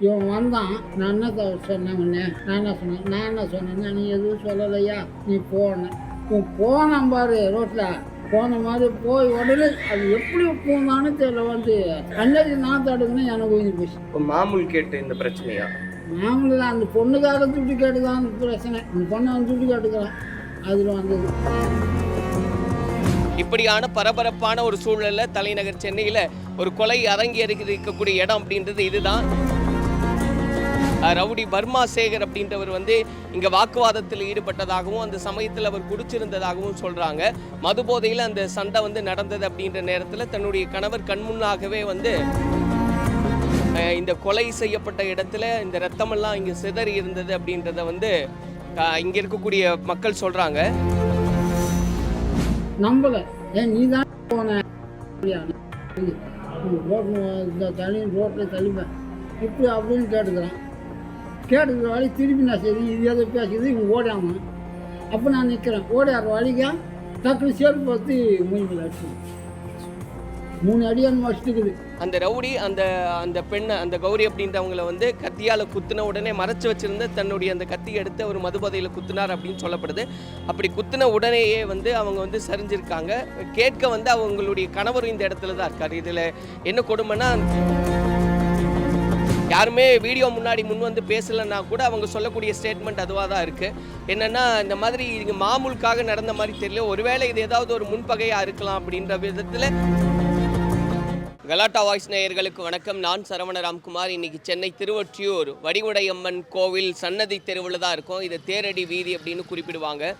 இவன் வந்தான். நான் என்ன சொன்னேன் உடனே நான் என்ன சொன்னேன்? நான் என்ன சொன்னேன்னா நீ எதுவும் சொல்லலையா? நீ போன. இவன் போனான் பாரு ரோட்டில் போன மாதிரி போய் உடனே அது எப்படி போனான்னு தெரியல. வந்து அன்னைக்கு நான் தடுக்கணும் எனக்கு உயிர் போச்சு. இப்போ மாமூல் கேட்டு இந்த பிரச்சனையா? மாமூலு தான். அந்த பொண்ணுக்காக துட்டு கேட்டுதான் அந்த பிரச்சனை. அந்த பொண்ணை வந்து துட்டு கேட்டுக்கிறான். அதில் வந்தது. இப்படியான பரபரப்பான ஒரு சூழல்ல தலைநகர் சென்னையில ஒரு கொலை அரங்கேறி இருக்கக்கூடிய இடம் அப்படின்றது இதுதான். ரவுடி வர்மா சேகர் அப்படின்றவர் வந்து இங்கே வாக்குவாதத்தில் ஈடுபட்டதாகவும் அந்த சமயத்தில் அவர் குடிச்சிருந்ததாகவும் சொல்கிறாங்க மது போதையில் அந்த சண்டை வந்து நடந்தது அப்படின்ற நேரத்தில் தன்னுடைய கணவர் கண்முன்னாகவே வந்து இந்த கொலை செய்யப்பட்ட இடத்துல இந்த ரத்தமெல்லாம் இங்கே சிதறி இருந்தது அப்படின்றத வந்து இங்கே இருக்கக்கூடிய மக்கள் சொல்கிறாங்க நம்பல. ஏன் நீ தான் போன ரோட்டில் தள்ளி இப்படி அப்படின்னு கேட்டுக்கிறான். கேட்டுக்கிற வழி திரும்பி நான் சரி இது எதை பேசுது இவன் ஓடாமல் அப்போ நான் நிற்கிறேன் ஓடாற வழிக்கா டக்குனு சேர்ந்து பார்த்து மூஞ்சில் அடிச்சு மூணு அடி அந்த வச்சுட்டுக்குது அந்த ரவுடி அந்த அந்த பெண்ணை அந்த கௌரி அப்படின்றவங்கள வந்து கத்தியால் குத்துன உடனே மறைச்சு வச்சிருந்த தன்னுடைய அந்த கத்தி எடுத்து அவர் மதுபதையில் குத்துனார் அப்படின்னு சொல்லப்படுது. அப்படி குத்துன உடனேயே வந்து அவங்க வந்து சரிஞ்சிருக்காங்க. கேட்க வந்து அவங்களுடைய கணவர் இந்த இடத்துல தான் இருக்கார். இதில் என்ன கொடுமைன்னா யாருமே வீடியோ முன்னாடி முன் வந்து பேசலைன்னா கூட அவங்க சொல்லக்கூடிய ஸ்டேட்மெண்ட் அதுவாக தான் இருக்குது என்னென்னா இந்த மாதிரி இது மாமூலுக்காக நடந்த மாதிரி தெரியல. ஒருவேளை இது ஏதாவது ஒரு முன்பகையாக இருக்கலாம் அப்படின்ற விதத்தில். கலாட்டா வாய்ஸ் நேயர்களுக்கு வணக்கம். நான் சரவண ராம்குமார். இன்னைக்கு சென்னை திருவொற்றியூர் வடிவுடையம்மன் கோவில் சன்னதி தெருவில் தான் இருக்கும். இது தேரடி வீதி அப்படின்னு குறிப்பிடுவாங்க.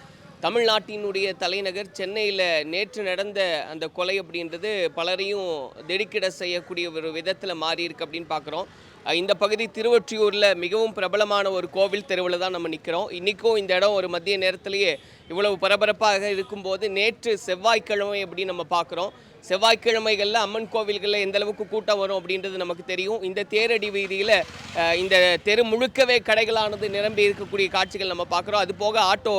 தமிழ்நாட்டினுடைய தலைநகர் சென்னையில் நேற்று நடந்த அந்த கொலை அப்படின்றது பலரையும் திடுக்கிட செய்யக்கூடிய ஒரு விதத்தில் மாறி இருக்கு அப்படின்னு பார்க்குறோம் இந்த பகுதி திருவொற்றியூரில் மிகவும் பிரபலமான ஒரு கோவில் தெருவில் தான் நம்ம நிற்கிறோம் இன்றைக்கும் இந்த இடம் ஒரு மதிய நேரத்திலேயே இவ்வளவு பரபரப்பாக இருக்கும்போது நேற்று செவ்வாய்க்கிழமை எப்படி நம்ம பார்க்குறோம். செவ்வாய்க்கிழமைகளில் அம்மன் கோவில்களில் எந்த அளவுக்கு கூட்டம் வரும் அப்படின்றது நமக்கு தெரியும். இந்த தேரடி வீதியில் இந்த தெரு முழுக்கவே கடைகளானது நிரம்பி இருக்கக்கூடிய காட்சிகள் நம்ம பார்க்குறோம். அது போக ஆட்டோ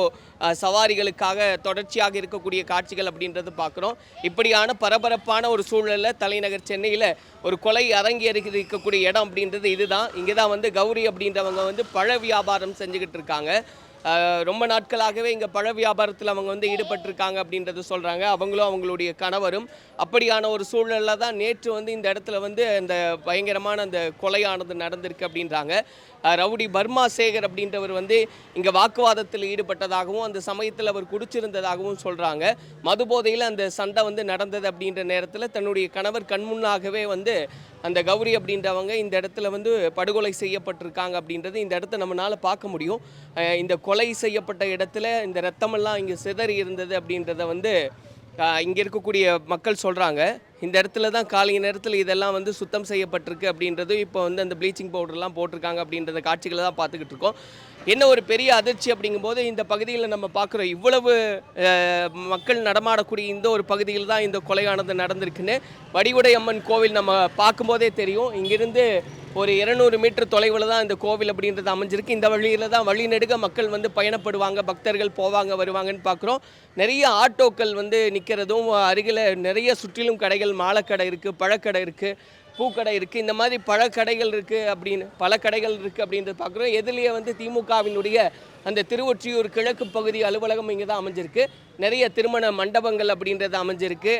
சவாரிகளுக்காக தொடர்ச்சியாக இருக்கக்கூடிய காட்சிகள் அப்படின்றது பார்க்குறோம். இப்படியான பரபரப்பான ஒரு சூழலில் தலைநகர் சென்னையில் ஒரு கொலை அரங்கி இருக்கக்கூடிய இடம் அப்படின்றது இதுதான். இங்கே தான் வந்து கௌரி அப்படின்றவங்க வந்து பழ வியாபாரம் செஞ்சுக்கிட்டு இருக்காங்க. ரொம்ப நாட்களாகவே இங்கே பழ வியாபாரத்தில் அவங்க வந்து ஈடுபட்டிருக்காங்க அப்படின்றது சொல்கிறாங்க அவங்களும் அவங்களுடைய கணவரும். அப்படியான ஒரு சூழ்நிலை தான் நேற்று வந்து இந்த இடத்துல வந்து அந்த பயங்கரமான அந்த கொலையானது நடந்திருக்கு அப்படின்றாங்க. ரவுடி பர்மா சேகர் அப்படின்றவர் வந்து இங்கே வாக்குவாதத்தில் ஈடுபட்டதாகவும் அந்த சமயத்தில் அவர் குடிச்சிருந்ததாகவும் சொல்கிறாங்க மது போதையில் அந்த சண்டை வந்து நடந்தது அப்படின்ற நேரத்தில் தன்னுடைய கணவர் கண்முன்னாகவே வந்து அந்த கௌரி அப்படின்றவங்க இந்த இடத்துல வந்து படுகொலை செய்யப்பட்டிருக்காங்க அப்படின்றது இந்த இடத்த நம்மளால் பார்க்க முடியும். இந்த கொலை செய்யப்பட்ட இடத்துல இந்த ரத்தமெல்லாம் இங்கே சிதறி இருந்தது அப்படின்றத வந்து இங்கே இருக்கக்கூடிய மக்கள் சொல்கிறாங்க இந்த இடத்துல தான் காலை நேரத்தில் இதெல்லாம் வந்து சுத்தம் செய்யப்பட்டிருக்கு அப்படின்றது இப்போ வந்து அந்த ப்ளீச்சிங் பவுடர்லாம் போட்டிருக்காங்க அப்படின்றத காட்சிகளை தான் பார்த்துக்கிட்டு இருக்கோம். என்ன ஒரு பெரிய அதிர்ச்சி அப்படிங்கும்போது இந்த பகுதியில் நம்ம பார்க்குறோம் இவ்வளவு மக்கள் நடமாடக்கூடிய இந்த ஒரு பகுதியில் தான் இந்த கொலையானது நடந்திருக்குன்னு வடிவுடை அம்மன் கோவில் நம்ம பார்க்கும்போதே தெரியும். இங்கிருந்து ஒரு இருநூறு மீட்டர் தொலைவில் தான் இந்த கோவில் அப்படின்றது அமைஞ்சிருக்கு. இந்த வழியில் தான் வழி நெடுக மக்கள் வந்து பயணப்படுவாங்க பக்தர்கள் போவாங்க வருவாங்கன்னு பார்க்குறோம். நிறைய ஆட்டோக்கள் வந்து நிற்கிறதும் அருகில் நிறைய சுற்றிலும் கடைகள் மாலைக்கடை இருக்குது பழக்கடை இருக்குது பூக்கடை இருக்குது இந்த மாதிரி பல கடைகள் இருக்குது அப்படின்னு பல கடைகள் இருக்குது அப்படின்றது பார்க்குறோம். எதுலேயே வந்து திமுகவினுடைய அந்த திருவொற்றியூர் கிழக்கு பகுதி அலுவலகம் இங்கே தான் அமைஞ்சிருக்கு. நிறைய திருமண மண்டபங்கள் அப்படின்றது அமைஞ்சிருக்கு.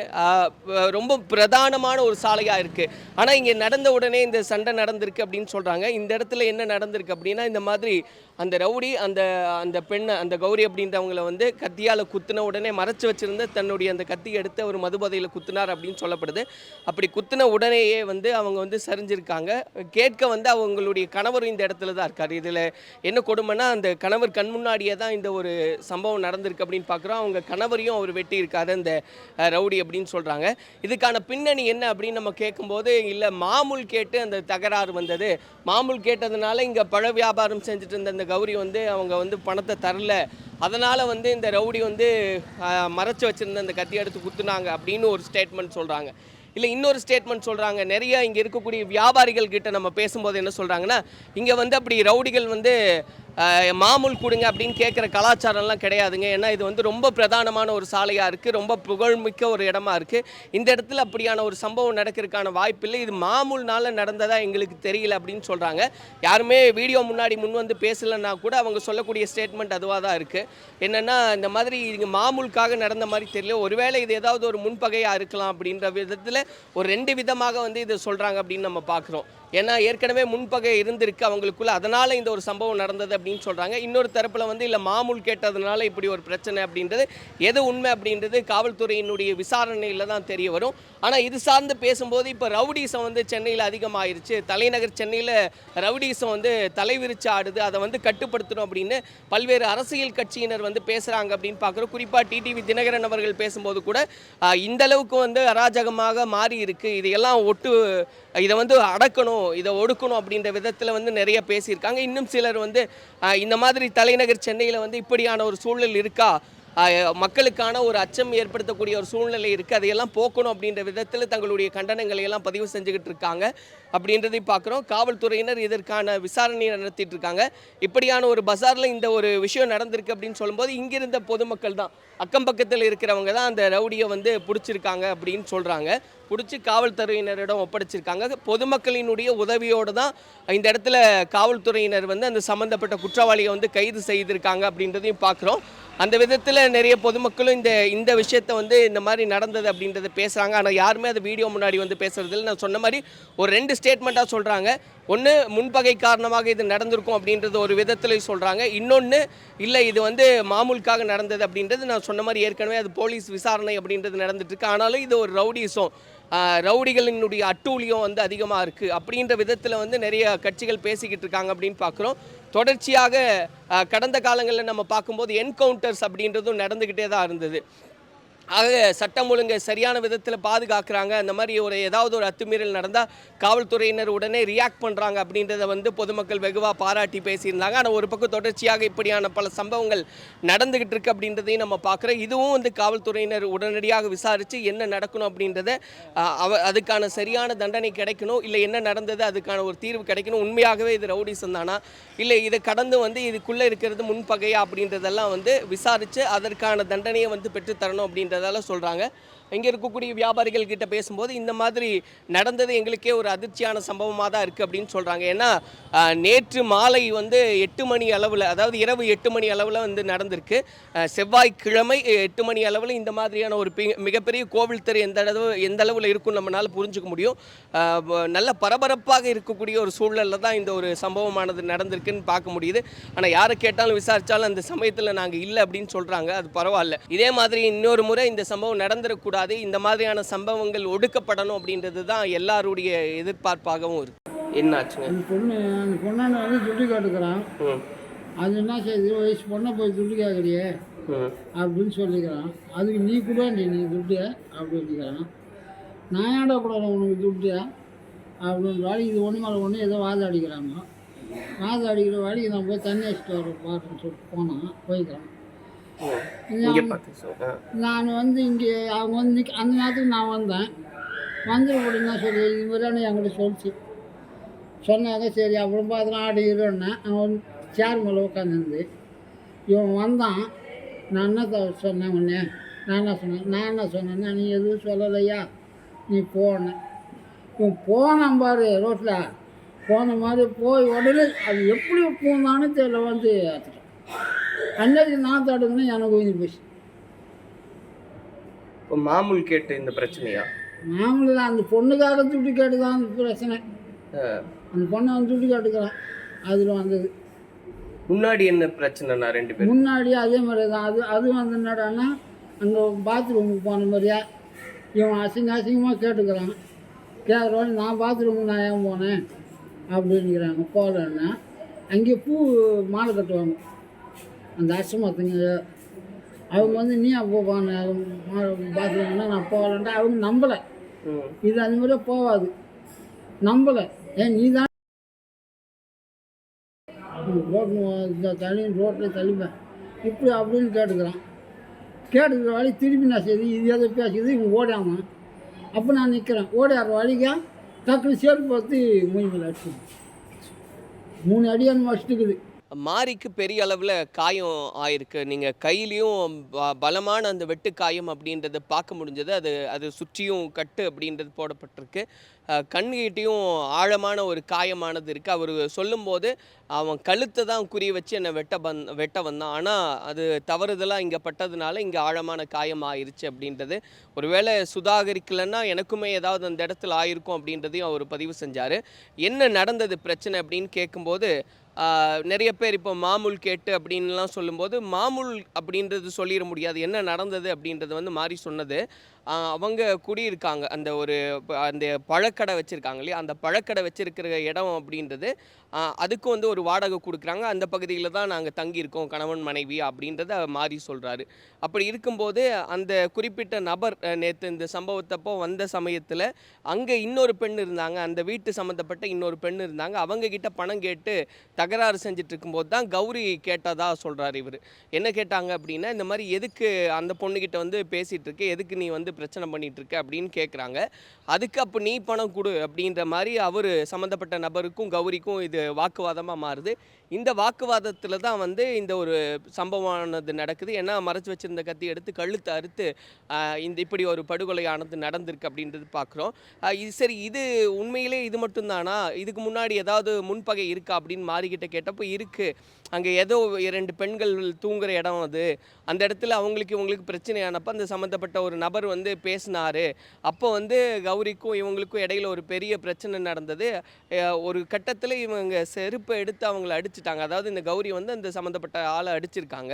ரொம்ப பிரதானமான ஒரு சாலையாக இருக்குது ஆனால் இங்கே நடந்த உடனே இந்த சண்டை நடந்திருக்கு அப்படின்னு சொல்கிறாங்க இந்த இடத்துல என்ன நடந்திருக்கு அப்படின்னா இந்த மாதிரி அந்த ரவுடி அந்த அந்த பெண்ணை அந்த கௌரி அப்படின்றவங்கள வந்து கத்தியால் குத்தின உடனே மறைச்சு வச்சிருந்த தன்னுடைய அந்த கத்தி எடுத்து அவர் மதுபதையில் குத்துனார் அப்படின்னு சொல்லப்படுது. அப்படி குத்தின உடனேயே வந்து அவங்க வந்து சரிஞ்சிருக்காங்க. கேட்க வந்து அவங்களுடைய கணவர் இந்த இடத்துல தான் இருக்கார். இதில் என்ன கொடுமைன்னா அந்த கணவர் கண் முன்னாடியே தான் இந்த ஒரு சம்பவம் நடந்திருக்கு அப்படின்னு பார்க்குறோம். அவங்க கணவரையும் அவர் வெட்டி இருக்காரு அந்த ரவுடி அப்படின்னு சொல்கிறாங்க இதுக்கான பின்னணி என்ன அப்படின்னு நம்ம கேட்கும்போது இல்லை மாமூல் கேட்டு அந்த தகராறு வந்தது. மாமூல் கேட்டதுனால இங்கே பழ வியாபாரம் செஞ்சுட்டு இருந்த அந்த கௌரி வந்து அவங்க வந்து பணத்தை தரல. அதனால் வந்து இந்த ரவுடி வந்து மறைச்சி வச்சுருந்த அந்த கத்தி எடுத்து குத்துனாங்க அப்படின்னு ஒரு ஸ்டேட்மெண்ட் சொல்கிறாங்க இல்லை இன்னொரு ஸ்டேட்மெண்ட் சொல்கிறாங்க நிறைய இங்கே இருக்கக்கூடிய வியாபாரிகள் கிட்ட நம்ம பேசும்போது என்ன சொல்கிறாங்கன்னா இங்கே வந்து அப்படி ரவுடிகள் வந்து மாமூல் கொடுங்க அப்படின்னு கேட்குற கலாச்சாரம்லாம் கிடையாதுங்க. ஏன்னா இது வந்து ரொம்ப பிரதானமான ஒரு சாலையாக இருக்குது ரொம்ப புகழ்மிக்க ஒரு இடமா இருக்குது இந்த இடத்துல அப்படியான ஒரு சம்பவம் நடக்கிறதுக்கான வாய்ப்பில்லை இது மாமூல்னால நடந்ததாக எங்களுக்கு தெரியல அப்படின்னு சொல்கிறாங்க யாருமே வீடியோ முன்னாடி முன் வந்து பேசலைன்னா கூட அவங்க சொல்லக்கூடிய ஸ்டேட்மெண்ட் அதுவாக தான் இருக்குது என்னென்னா இந்த மாதிரி இது மாமூலுக்காக நடந்த மாதிரி தெரியல. ஒருவேளை இது ஏதாவது ஒரு முன்பகையாக இருக்கலாம் அப்படின்ற விதத்தில் ஒரு ரெண்டு விதமாக வந்து இதை சொல்கிறாங்க அப்படின்னு நம்ம பார்க்குறோம் ஏன்னா ஏற்கனவே முன்பகை இருந்திருக்கு அவங்களுக்குள்ள. அதனால் இந்த ஒரு சம்பவம் நடந்தது அப்படின்னு சொல்கிறாங்க இன்னொரு தரப்பில் வந்து இல்லை மாமூல் கேட்டதுனால இப்படி ஒரு பிரச்சனை அப்படின்றது எது உண்மை அப்படின்றது காவல்துறையினுடைய விசாரணையில் தான் தெரிய வரும். ஆனால் இது சார்ந்து பேசும்போது இப்போ ரவுடிசம் வந்து சென்னையில் அதிகமாயிருச்சு. தலைநகர் சென்னையில் ரவுடிசம் வந்து தலைவிரிச்சு ஆடுது. அதை வந்து கட்டுப்படுத்தணும் அப்படின்னு பல்வேறு அரசியல் கட்சியினர் வந்து பேசுகிறாங்க அப்படின்னு பார்க்குறோம். குறிப்பாக டிடிவி தினகரன் அவர்கள் பேசும்போது கூட இந்த அளவுக்கு வந்து அராஜகமாக மாறி இருக்கு இதையெல்லாம் ஒட்டு இதை வந்து அடக்கணும். இதை ஒடுக்கணும் அப்படின்ற விதத்தில் வந்து நிறைய பேசியிருக்காங்க. இன்னும் சிலர் வந்து இந்த மாதிரி தலைநகர் சென்னையில் வந்து இப்படியான ஒரு சூழல் இருக்கா? மக்களுக்கான ஒரு அச்சம் ஏற்படுத்தக்கூடிய ஒரு சூழ்நிலை இருக்குது அதையெல்லாம் போக்கணும் அப்படின்ற விதத்தில் தங்களுடைய கண்டனங்களை எல்லாம் பதிவு செஞ்சுக்கிட்டு இருக்காங்க. அப்படின்றதை பார்க்குறோம். காவல்துறையினர் இதற்கான விசாரணையை நடத்திட்டு இருக்காங்க. இப்படியான ஒரு பஜாரில் இந்த ஒரு விஷயம் நடந்திருக்கு அப்படின்னு சொல்லும்போது இங்கிருந்த பொதுமக்கள் தான் அக்கம் பக்கத்தில் இருக்கிறவங்க தான் அந்த ரவுடியை வந்து பிடிச்சிருக்காங்க அப்படின்னு சொல்கிறாங்க பிடிச்சி காவல்துறையினரிடம் ஒப்படைச்சிருக்காங்க. பொதுமக்களினுடைய உதவியோடு தான் இந்த இடத்துல காவல்துறையினர் வந்து அந்த சம்மந்தப்பட்ட குற்றவாளியை வந்து கைது செய்திருக்காங்க அப்படின்றதையும் பார்க்குறோம். அந்த விதத்தில் நிறைய பொதுமக்களும் இந்த இந்த விஷயத்தை வந்து இந்த மாதிரி நடந்தது அப்படின்றத பேசுகிறாங்க ஆனால் யாருமே அது வீடியோ முன்னாடி வந்து பேசுறதில்ல நான் சொன்ன மாதிரி ஒரு ரெண்டு ஸ்டேட்மெண்ட்டாக சொல்கிறாங்க ஒன்று முன்பகை காரணமாக இது நடந்திருக்கும் அப்படின்றது ஒரு விதத்தில் சொல்கிறாங்க இன்னொன்று இல்லை இது வந்து மாமூலுக்காக நடந்தது அப்படின்றது நான் சொன்ன மாதிரி ஏற்கனவே அது போலீஸ் விசாரணை அப்படின்றது நடந்துட்டுருக்கு ஆனாலும் இது ஒரு ரவுடிசம். ரவுடிகளினுடைய அட்டூழியம் வந்து அதிகமாக இருக்குது அப்படின்ற விதத்தில் வந்து நிறைய கட்சிகள் பேசிக்கிட்டு இருக்காங்க அப்படின்னு பார்க்குறோம் தொடர்ச்சியாக கடந்த காலங்களில் நம்ம பார்க்கும்போது என்கவுண்டர்ஸ் அப்படின்றதும் நடந்துக்கிட்டே தான் இருந்தது. ஆக சட்டம் ஒழுங்கை சரியான விதத்தில் பாதுகாக்கிறாங்க. அந்த மாதிரி ஒரு ஏதாவது ஒரு அத்துமீறல் நடந்தால் காவல்துறையினர் உடனே ரியாக்ட் பண்ணுறாங்க அப்படின்றத வந்து பொதுமக்கள் வெகுவாக பாராட்டி பேசியிருந்தாங்க. ஆனால் ஒரு பக்கம் தொடர்ச்சியாக இப்படியான பல சம்பவங்கள் நடந்துகிட்டு இருக்கு அப்படின்றதையும் நம்ம பார்க்குறோம். இதுவும் வந்து காவல்துறையினர் உடனடியாக விசாரித்து என்ன நடக்கணும் அப்படின்றத அவ அதுக்கான சரியான தண்டனை கிடைக்கணும் இல்லை என்ன நடந்தது அதுக்கான ஒரு தீர்வு கிடைக்கணும். உண்மையாகவே இது ரவுடிசம் தானா? இல்லை இதை கடந்து வந்து இதுக்குள்ளே இருக்கிறது முன்பகையா அப்படின்றதெல்லாம் வந்து விசாரித்து அதற்கான தண்டனையை வந்து பெற்றுத்தரணும் அப்படின்றதால சொல்கிறாங்க இங்கே இருக்கக்கூடிய வியாபாரிகள் கிட்ட பேசும்போது இந்த மாதிரி நடந்தது எங்களுக்கே ஒரு அதிர்ச்சியான சம்பவமாக தான் இருக்குது அப்படின்னு சொல்கிறாங்க ஏன்னா நேற்று மாலை வந்து எட்டு மணி அளவில் அதாவது இரவு எட்டு மணி அளவில் வந்து நடந்திருக்கு. செவ்வாய்க்கிழமை எட்டு மணி அளவில் இந்த மாதிரியான ஒரு பி- மிகப்பெரிய கோவில் தெரு எந்த அளவு எந்த அளவில் இருக்கும் நம்மளால் புரிஞ்சுக்க முடியும். நல்ல பரபரப்பாக இருக்கக்கூடிய ஒரு சூழலில் தான் இந்த ஒரு சம்பவமானது நடந்திருக்குன்னு பார்க்க முடியுது. ஆனால் யாரை கேட்டாலும் விசாரித்தாலும் அந்த சமயத்தில் நாங்கள் இல்லை அப்படின்னு சொல்கிறாங்க அது பரவாயில்ல. இதே மாதிரி இன்னொரு முறை இந்த சம்பவம் நடந்துடக்கூடாது இந்த மாதிரியான சம்பவங்கள் ஒடுக்கப்படணும் அப்படின்றது தான் எல்லாருடைய எதிர்பார்ப்பாகவும் இருக்கு. என்னாச்சுங்க? பொண்ணு அந்த பொண்ணாண்ட வந்து துட்டு கேட்டுக்கிறான். அது என்ன செய்யுது வயசு பொண்ணை போய் துட்டு கேட்குறியே ம். அப்படின்னு சொல்லிக்கிறான். அதுக்கு நீ கூட நீ நீ துட்டு அப்படின்னுக்கிறான் நான் ஏன்டா கூட உனக்கு துட்டு? அப்படின்ற வாடி இது ஒன்று மேலே ஒன்று ஏதோ வாதம் அடிக்கிறாங்க வாதம் அடிக்கிற வாடிக்கு நான் போய் தண்ணி வச்சுட்டு வர பாருன்னு சொல்லிட்டு போனான் போய்க்கிறான். இங்கே பார்த்து சொல்லுங்க நான் வந்து இங்கே அவங்க வந்து அந்த நேரத்துக்கு நான் வந்தேன். வந்துட சொல்லி இது மாதிரியான என்கிட்ட சொல்லிச்சு. சொன்னாங்க சரி அப்புறம் பார்த்தா ஆடு இருன்னேன் அவன் சேர் மேலே உட்காந்துருந்து இவன் வந்தான். நான் என்ன சொன்னேன் உடனே நான் என்ன சொன்னேன்? நான் என்ன சொன்னேன்னா நீ எதுவும் சொல்லலையா? நீ போன இவன் போனான் பாரு ரோட்டில் போன மாதிரி போய் உடனே அது எப்படி போனான்னு தெரியல வந்து ஏற்றுட்டான் அன்னைக்கு நான் தடுக்கணும் எனக்கு உயிர் போச்சு இப்போ மாமூல் கேட்டு இந்த பிரச்சனையா? மாமூலு தான் அந்த பொண்ணுக்காக துட்டு கேட்டு தான் அந்த பிரச்சனை. அந்த பொண்ணை வந்து துட்டு கேட்டுக்கிறான் அதில் வந்தது. முன்னாடி என்ன பிரச்சனைனா ரெண்டு பேரும் முன்னாடி அதே மாதிரி தான் அது அது வந்து என்னடான்னா அங்கே பாத்ரூமுக்கு போன மாதிரியா இவன் அசிங்க அசிங்கமாக கேட்டுக்கிறான். கேட்குறோன்னு நான் பாத்ரூமுக்கு நான் ஏன் போனேன்? அப்படின்னுக்கிறாங்க போகலன்னா அங்கே பூ மாலை கட்டுவாங்க. அந்த அசமத்துங்க அவங்க வந்து நீ அப்போ பாத்ரூம்னா நான் போகலன்ட்டு அவங்க நம்பலை. இது அது மாதிரியே போகாது நம்பலை. ஏன் நீ தான் ரோட்டு தள்ளி ரோட்டில் தள்ளிப்பேன் இப்படி அப்படின்னு கேட்டுக்கிறான். கேட்டுக்கிற வழி திருப்பி நான் சரி இது எதை பேசுது இவன் ஓடாமல் அப்போ நான் நிற்கிறேன் ஓடாடுற வழிக்கா டக்குனு செருப்பு பார்த்து மேலே அடிச்சு மூணு அடி அந்த வச்சுட்டுக்குது மாரிக்கு பெரிய அளவில் காயம் ஆயிருக்கு. நீங்கள் கையிலையும் பலமான அந்த வெட்டு காயம் அப்படின்றத பார்க்க முடிஞ்சது. அது அது சுற்றியும் கட்டு அப்படின்றது போடப்பட்டிருக்கு. கண்கிட்டையும் ஆழமான ஒரு காயமானது இருக்குது அவர் சொல்லும்போது அவன் கழுத்தை தான் குறி வச்சு என்னை வெட்ட பந் வெட்ட வந்தான். ஆனால் அது தவறுதலாக இங்கே பட்டதுனால இங்கே ஆழமான காயம் ஆயிருச்சு அப்படின்றது. ஒருவேளை சுதாகரிக்கலைன்னா எனக்குமே ஏதாவது அந்த இடத்துல ஆயிருக்கும் அப்படின்றதையும் அவர் பதிவு செஞ்சார். என்ன நடந்தது பிரச்சனை அப்படின்னு கேட்கும்போது நிறைய பேர் இப்போ மாமூல் கேட்டு அப்படின்லாம் சொல்லும்போது மாமூல் அப்படின்றது சொல்லிட முடியாது. என்ன நடந்தது? அப்படின்றது வந்து மாறி சொன்னது. அவங்க குடியிருக்காங்க அந்த ஒரு அந்த பழ பழக்கடை வச்சுருக்காங்க இல்லையா? அந்த பழக்கடை வச்சுருக்கிற இடம் அப்படின்றது அதுக்கு வந்து ஒரு வாடகை கொடுக்குறாங்க. அந்த பகுதியில் தான் நாங்கள் தங்கியிருக்கோம் கணவன் மனைவி அப்படின்றத மாறி சொல்கிறாரு அப்படி இருக்கும்போது அந்த குறிப்பிட்ட நபர் நேற்று இந்த சம்பவத்தப்போ வந்த சமயத்தில் அங்கே இன்னொரு பெண் இருந்தாங்க. அந்த வீட்டு சம்மந்தப்பட்ட இன்னொரு பெண் இருந்தாங்க. அவங்கக்கிட்ட பணம் கேட்டு தகராறு செஞ்சுட்டு இருக்கும்போது தான் கௌரி கேட்டதாக சொல்கிறாரு இவர். என்ன கேட்டாங்க அப்படின்னா இந்த மாதிரி எதுக்கு அந்த பொண்ணுக்கிட்ட வந்து பேசிகிட்டு இருக்கு எதுக்கு நீ வந்து பிரச்சனை பண்ணிகிட்டு இருக்க அப்படின்னு கேட்குறாங்க அதுக்கு அப்போ நீ பணம் கொடு அப்படின்ற மாதிரி அவர் சம்மந்தப்பட்ட நபருக்கும் கௌரிக்கும் இது வாக்குவாதமாக மாறுது. இந்த வாக்குவாதத்தில் தான் வந்து இந்த ஒரு சம்பவமானது நடக்குது. ஏன்னா மறைச்சு வச்சிருந்த கத்தி எடுத்து கழுத்து அறுத்து இந்த இப்படி ஒரு படுகொலையானது நடந்திருக்கு அப்படின்றது பார்க்குறோம் இது சரி இது உண்மையிலே இது மட்டும்தானா? இதுக்கு முன்னாடி ஏதாவது முன்பகை இருக்கா அப்படின்னு மாறிக்கிட்ட கேட்டப்போ இருக்குது அங்கே ஏதோ இரண்டு பெண்கள் தூங்குகிற இடம் அது. அந்த இடத்துல அவங்களுக்கு இவங்களுக்கு பிரச்சனையானப்போ அந்த சம்மந்தப்பட்ட ஒரு நபர் வந்து பேசினார். அப்போ வந்து கௌரிக்கும் இவங்களுக்கும் இடையில ஒரு பெரிய பிரச்சனை நடந்தது. ஒரு கட்டத்தில் இவங்க செருப்பை எடுத்து அவங்கள அடிச்சிட்டாங்க. அதாவது இந்த கௌரி வந்து அந்த சம்மந்தப்பட்ட ஆளை அடிச்சிருக்காங்க.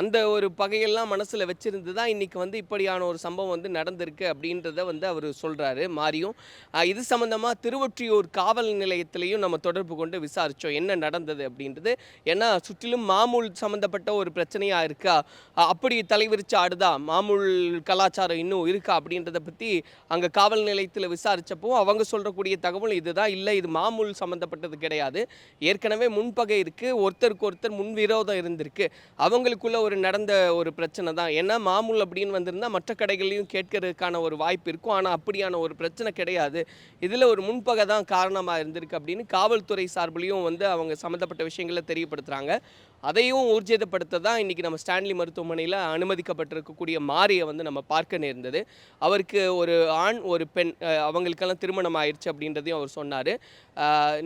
அந்த ஒரு பகையெல்லாம் மனசில் வச்சிருந்து தான் இன்னைக்கு வந்து இப்படியான ஒரு சம்பவம் வந்து நடந்திருக்கு அப்படின்றத வந்து அவர் சொல்கிறாரு மாரியும். இது சம்மந்தமாக திருவொற்றியூர் காவல் நிலையத்திலையும் நம்ம தொடர்பு கொண்டு விசாரித்தோம் என்ன நடந்தது அப்படின்றது. ஏன்னா சுற்றிலும் மாமூல் சம்மந்தப்பட்ட ஒரு பிரச்சனையாக இருக்கா? அப்படி தலைவிரிச்சு ஆடுதா? மாமூல் கலாச்சாரம் இன்னும் இருக்கா அப்படின்றத பற்றி அங்கே காவல் நிலையத்தில் விசாரித்தப்போ அவங்க சொல்கிறக்கூடிய தகவல் இதுதான். இல்லை இது மாமூல் சம்மந்தப்பட்டது கிடையாது. ஏற்கனவே முன்பகை இருக்குது ஒருத்தருக்கு ஒருத்தர் முன்விரோதம் இருந்திருக்கு. அவங்களுக்குள்ள ஒரு நடந்த ஒரு பிரச்சனை தான். ஏன்னா மாமூல் அப்படின்னு வந்திருந்தால் மற்ற கடைகள்லையும் கேட்கறதுக்கான ஒரு வாய்ப்பு இருக்கும். ஆனால் அப்படியான ஒரு பிரச்சனை கிடையாது. இதில் ஒரு முன்பகை தான் காரணமாக இருந்திருக்கு அப்படின்னு காவல்துறை சார்பிலையும் வந்து அவங்க சம்மந்தப்பட்ட விஷயங்களை தெரியப்படுத்துகிறாங்க அதையும் ஊர்ஜிதப்படுத்த தான் இன்றைக்கி நம்ம ஸ்டான்லி மருத்துவமனையில் அனுமதிக்கப்பட்டிருக்கக்கூடிய மாரியை வந்து நம்ம பார்க்க நேர்ந்தது. அவருக்கு ஒரு ஆண் ஒரு பெண் அவங்களுக்கெல்லாம் திருமணம் ஆயிடுச்சு அப்படின்றதையும் அவர் சொன்னார்.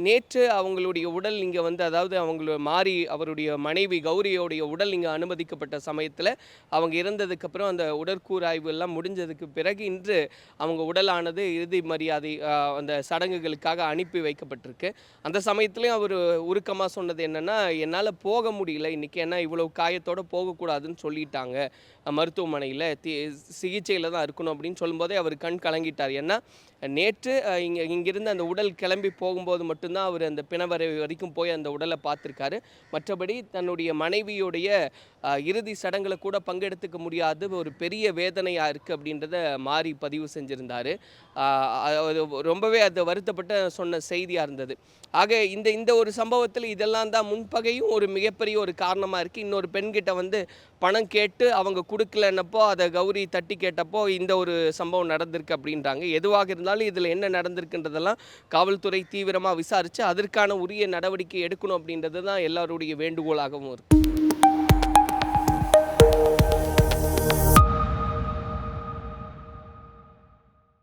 நேற்று அவங்களுடைய உடல் இங்கே வந்து அதாவது அவங்கள மாறி அவருடைய மனைவி கௌரியோடைய உடல் இங்கே அனுமதிக்கப்பட்ட சமயத்தில் அவங்க இறந்ததுக்கப்புறம் அந்த உடற்கூறாய்வு எல்லாம் முடிஞ்சதுக்கு பிறகு இன்று அவங்க உடலானது இறுதி மரியாதை அந்த சடங்குகளுக்காக அனுப்பி வைக்கப்பட்டிருக்கு. அந்த சமயத்துலேயும் அவர் உருக்கமாக சொன்னது என்னென்னா என்னால் போக முடியல. இன்றைக்கி ஏன்னா இவ்வளோ காயத்தோடு போகக்கூடாதுன்னு சொல்லிட்டாங்க. மருத்துவமனையில் தி சிகிச்சையில் தான் இருக்கணும். அப்படின்னு சொல்லும்போதே அவர் கண் கலங்கிட்டார். ஏன்னா நேற்று இங்கே இங்கிருந்து அந்த உடல் கிளம்பி போகும்போது மட்டும்தான் அவர் அந்த பிணவரை வரைக்கும் போய் அந்த உடலை பார்த்துருக்காரு. மற்றபடி தன்னுடைய மனைவியுடைய இறுதி சடங்குல கூட பங்கெடுத்துக்க முடியாது. ஒரு பெரிய வேதனையாக இருக்குது அப்படின்றத மாறி பதிவு செஞ்சுருந்தார். ரொம்பவே அது வருத்தப்பட்ட சொன்ன செய்தியாக இருந்தது. ஆக இந்த இந்த ஒரு சம்பவத்தில் இதெல்லாம் தான் முன்பகையும் ஒரு மிகப்பெரிய ஒரு காரணமாக இருக்குது. இன்னொரு பெண்கிட்ட வந்து பணம் கேட்டு அவங்க கொடுக்கலன்னப்போ அதை கௌரி தட்டி கேட்டப்போ இந்த ஒரு சம்பவம் நடந்திருக்கு அப்படின்றாங்க. எதுவாக இருந்தாலும் இதில் என்ன நடந்திருக்குன்றதெல்லாம் காவல்துறை தீவிரமாக விசாரித்து அதற்கான உரிய நடவடிக்கை எடுக்கணும் அப்படின்றது தான் எல்லாருடைய வேண்டுகோளாகவும் இருக்குது